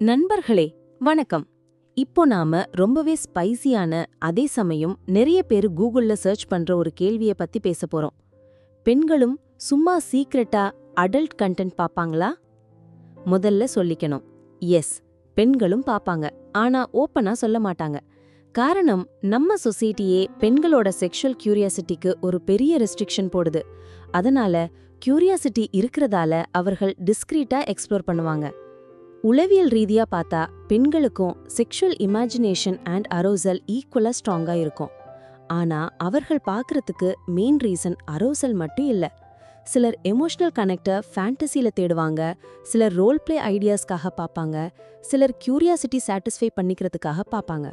நண்பர்களே வணக்கம். இப்போ நாம ரொம்பவே ஸ்பைசியான அதே சமயம் நிறைய பேர் கூகுள்ல சர்ச் பண்ற ஒரு கேள்விய பத்தி பேச போறோம். பெண்களும் சும்மா சீக்ரெட்டா அடல்ட் கண்டென்ட் பாப்பாங்களா முதல்ல சொல்லிக்கணும். எஸ் பெண்களும் பாப்பாங்க ஆனா ஓப்பனா சொல்ல மாட்டாங்க. காரணம் நம்ம சொசைட்டியே பெண்களோட செக்ஷுவல் கியூரியாசிட்டிக்கு ஒரு பெரிய ரெஸ்ட்ரிக்ஷன் போடுது. அதனால கியூரியாசிட்டி இருக்கிறதால அவர்கள் டிஸ்க்ரீட்டா எக்ஸ்ப்ளோர் பண்ணுவாங்க. உளவியல் ரீதியா பார்த்தா பெண்களுக்கும் செக்ஷுவல் இமேஜினேஷன் அண்ட் அரோசல் ஈக்குவலா ஸ்ட்ராங்கா இருக்கும். ஆனா அவர்கள் பார்க்கறதுக்கு மெயின் ரீசன் அரோசல் மட்டும் இல்ல. சிலர் எமோஷனல் கனெக்டை ஃபேண்டசியில தேடுவாங்க சிலர் ரோல் பிளே ஐடியாஸ்க்காக பார்ப்பாங்க சிலர் கியூரியாசிட்டி சாட்டிஸ்ஃபை பண்ணிக்கிறதுக்காக பார்ப்பாங்க.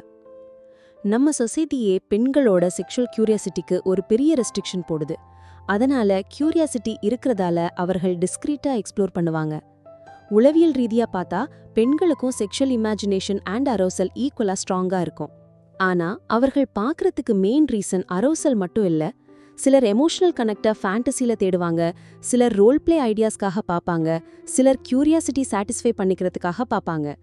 நம்ம சொசைட்டியே பெண்களோட செக்ஷுவல் கியூரியாசிட்டிக்கு ஒரு பெரிய ரெஸ்ட்ரிக்ஷன் போடுது. அதனால கியூரியாசிட்டி இருக்கிறதால அவர்கள் டிஸ்க்ரீட்டாக எக்ஸ்ப்ளோர் பண்ணுவாங்க. உளவியல் ரீதியா பார்த்தா பெண்களுக்கும் செக்ஷுவல் இமேஜினேஷன் அண்ட் அரோசல் ஈக்குவலா ஸ்ட்ராங்கா இருக்கும். ஆனா அவர்கள் பார்க்கறதுக்கு மெயின் ரீசன் அரோசல் மட்டும் இல்ல. சிலர் எமோஷனல் கனெக்டை ஃபேண்டசியில தேடுவாங்க. சிலர் ரோல் பிளே ஐடியாஸ்க்காக பார்ப்பாங்க. சிலர் கியூரியாசிட்டி சாட்டிஸ்ஃபை பண்ணிக்கிறதுக்காக பார்ப்பாங்க.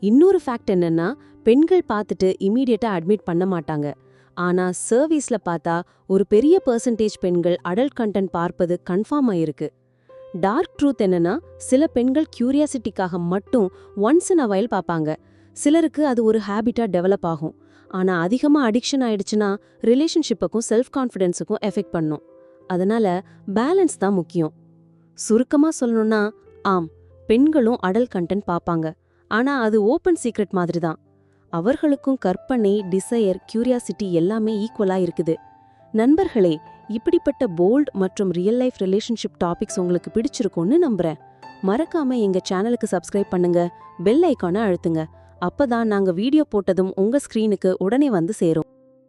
இன்னொரு ஃபேக்ட் என்னன்னா பெண்கள் பார்த்துட்டு இமீடியட்டா அட்மிட் பண்ண மாட்டாங்க. ஆனா சர்வீஸ்ல பார்த்தா ஒரு பெரிய பர்சன்டேஜ் பெண்கள் அடல்ட் கண்டென்ட் பார்ப்பது கன்ஃபார்ம் ஆயிருக்கு டார்க் ட்ரூத் என்னன்னா சில பெண்கள் கியூரியாசிட்டிக்காக மட்டும் ஒன்ஸ் இன் அவயல் பார்ப்பாங்க. சிலருக்கு அது ஒரு ஹேபிட்டா டெவலப் ஆகும். ஆனா அதிகமா அடிக்ஷன் ஆயிடுச்சுன்னா ரிலேஷன்ஷிப்புக்கும் செல்ஃப் கான்ஃபிடென்ஸுக்கும் எஃபெக்ட் பண்ணும். அதனால பேலன்ஸ் தான் முக்கியம். சுருக்கமா சொல்லணும்னா ஆம் பெண்களும் அடல் கண்டென்ட் பார்ப்பாங்க. ஆனா அது ஓப்பன் சீக்ரெட் மாதிரி தான் அவர்களுக்கும் கற்பனை டிசையர் கியூரியாசிட்டி எல்லாமே ஈக்குவலா இருக்குது. நண்பர்களே இப்படிப்பட்ட போல்ட் மற்றும் ரியல் லைஃப் ரிலேஷன்ஷிப் டாபிக்ஸ் உங்களுக்கு பிடிச்சிருக்கும்னு நம்புறேன். மறக்காம எங்க சேனலுக்கு சப்ஸ்கிரைப் பண்ணுங்க பெல் ஐக்கானை அழுத்துங்க. அப்பதான் நாங்க வீடியோ போட்டதும் உங்க ஸ்கிரீனுக்கு உடனே வந்து சேரும்.